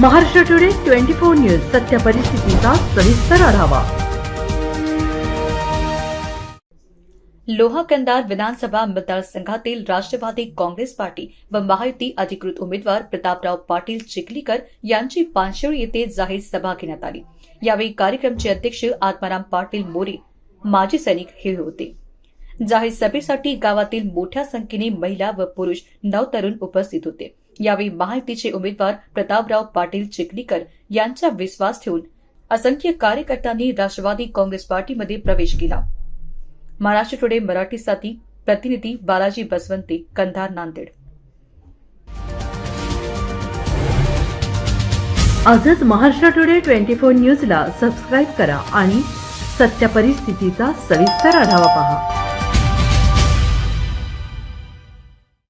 Maharashtra today twenty four news सत्य परिस्थितीचा सविस्तर आढावा. लोहाकंदार विधानसभा मतदारसंघातील राष्ट्रवादी काँग्रेस पार्टी व महायुती अधिकृत उमेदवार प्रतापराव पाटील चिखलीकर यांची पानशेळी येथे जाहीर सभा घेण्यात आली. यावेळी कार्यक्रमचे अध्यक्ष आत्माराम पाटील मोरे माजी सैनिक हे होते. जाहीर सभेसाठी गावातील मोठ्या संख्येने महिला व पुरुष नवतरुण उपस्थित होते. यावेळी महायुतीचे उमेदवार प्रतापराव पाटील चिखलीकर यांचा विश्वास ठेवून असंख्य कार्यकर्त्यांनी राष्ट्रवादी काँग्रेस पार्टीमध्ये प्रवेश केला. महाराष्ट्र टुडे मराठीसाठी प्रतिनिधी बालाजी बसवंते कंधार नांदेड. आजच महाराष्ट्र टुडे ट्वेंटी फोर न्यूजला सबस्क्राईब करा आणि सत्य परिस्थितीचा सविस्तर आढावा पहा.